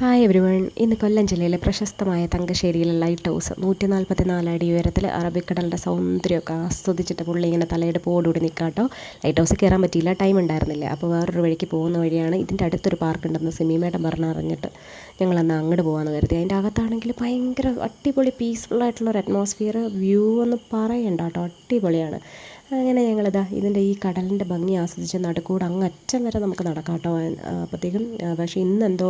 Hi everyone ഇന്ന് കൊല്ലം ജില്ലയിലെ പ്രശസ്തമായ തങ്കശ്ശേരിയിലെ ലൈറ്റ് ഹൗസ് നൂറ്റി നാൽപ്പത്തി നാലടി ഉയരത്തിൽ അറബിക്കടലിന്റെ സൗന്ദര്യമൊക്കെ ആസ്വദിച്ചിട്ട് പുള്ളി ഇങ്ങനെ തലയെടുപ്പോടുകൂടി നിൽക്കാട്ടോ ലൈറ്റ് ഹൗസിൽ കയറാൻ പറ്റിയില്ല. ടൈം ഉണ്ടായിരുന്നില്ല. അപ്പോൾ വേറൊരു വഴിക്ക് പോകുന്ന വഴിയാണ് ഇതിന്റെ അടുത്തൊരു പാർക്ക് ഉണ്ടെന്ന് സിനിമയുടെ പറഞ്ഞറിഞ്ഞിട്ട് ഞങ്ങളന്ന് അങ്ങോട്ട് പോകാമെന്ന് കരുതി. അതിന്റെ അകത്താണെങ്കിൽ ഭയങ്കര അടിപൊളി പീസ്ഫുൾ ആയിട്ടുള്ള ഒരു അറ്റ്മോസ്ഫിയർ വ്യൂ എന്ന് പറയണ്ട കേട്ടോ. അടിപൊളിയാണ്. അങ്ങനെ ഞങ്ങളിതാ ഇതിന്റെ ഈ കടലിന്റെ ഭംഗി ആസ്വദിച്ച് നടുക്കൂടെ അങ്ങ് അറ്റം വരെ നമുക്ക് നടക്കാം കേട്ടോ. അപ്പോഴത്തേക്കും പക്ഷേ ഇന്നെന്തോ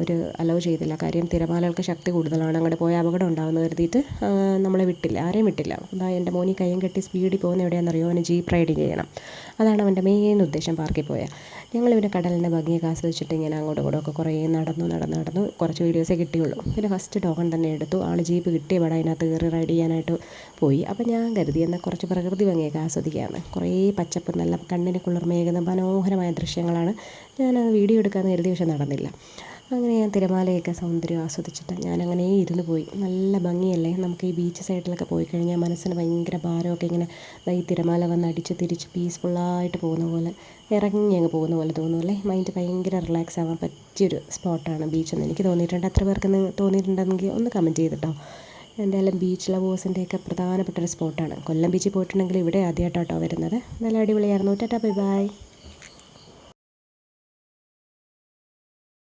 ഒരു അലോ ചെയ്തില്ല. കാര്യം തിരമാലകൾക്ക് ശക്തി കൂടുതലാണ്. അങ്ങോട്ട് പോയ അപകടം ഉണ്ടാകുമെന്ന് കരുതിയിട്ട് നമ്മളെ വിട്ടില്ല ആരെയും വിട്ടില്ല. അതാ എന്റെ മോനി കയ്യും കെട്ടി സ്പീഡിൽ പോകുന്ന എവിടെയാണെന്നറിയോ? അവന് ജീപ്പ് റൈഡിങ് ചെയ്യണം. അതാണ് അവന്റെ മെയിൻ ഉദ്ദേശം പാർക്കിൽ പോയാൽ. ഞങ്ങളിവിടെ കടലിന്റെ ഭംഗിയൊക്കെ ആസ്വദിച്ചിട്ട് ഇങ്ങനെ അങ്ങോട്ടും ഇങ്ങോട്ടും ഒക്കെ കുറേ നടന്നു നടന്നു നടന്നു. കുറച്ച് വീഡിയോസേ കിട്ടിയുള്ളൂ. പിന്നെ ഫസ്റ്റ് ടോക്കൺ തന്നെ എടുത്തു. ആൾ ജീപ്പ് കിട്ടിയ പാടെ അതിനകത്ത് കയറി റൈഡ് ചെയ്യാനായിട്ട് പോയി. അപ്പോൾ ഞാൻ കരുതി എന്നാൽ കുറച്ച് പ്രകൃതി ഭംഗിയൊക്കെ ആസ്വദിക്കാമെന്ന് കുറേ പച്ചപ്പ് നല്ല കണ്ണിന് കുളിർമയേകുന്ന മനോഹരമായ ദൃശ്യങ്ങളാണ് ഞാൻ വീഡിയോ എടുക്കാമെന്ന് കരുതി പക്ഷെ നടന്നില്ല. അങ്ങനെ ഞാൻ തിരമാലയൊക്കെ സൗന്ദര്യം ആസ്വദിച്ചിട്ട് ഞാനങ്ങനെ ഇരുന്ന് പോയി. നല്ല ഭംഗിയല്ലേ? നമുക്ക് ഈ ബീച്ച് സൈഡിലൊക്കെ പോയി കഴിഞ്ഞാൽ മനസ്സിന് ഭയങ്കര ഭാരമൊക്കെ ഇങ്ങനെ ഈ തിരമാല വന്ന് അടിച്ച് തിരിച്ച് പീസ്ഫുള്ളായിട്ട് പോകുന്ന പോലെ ഇറങ്ങി അങ്ങ് പോകുന്ന പോലെ തോന്നുമല്ലേ മൈൻഡ് ഭയങ്കര റിലാക്സ് ആവാൻ പറ്റിയൊരു സ്പോട്ടാണ് ബീച്ചെന്ന് എനിക്ക് തോന്നിയിട്ടുണ്ട്. അത്ര പേർക്ക് തോന്നിയിട്ടുണ്ടെങ്കിൽ ഒന്ന് കമന്റ് ചെയ്തിട്ടോ എന്തായാലും ബീച്ച് ലവേഴ്സിന്റെയൊക്കെ പ്രധാനപ്പെട്ട ഒരു സ്പോട്ടാണ് കൊല്ലം ബീച്ചിൽ പോയിട്ടുണ്ടെങ്കിൽ ഇവിടെ ആദ്യമായിട്ടാട്ടോ വരുന്നത്. നല്ല അടിപൊളിയായിരുന്നു. Tata bye bye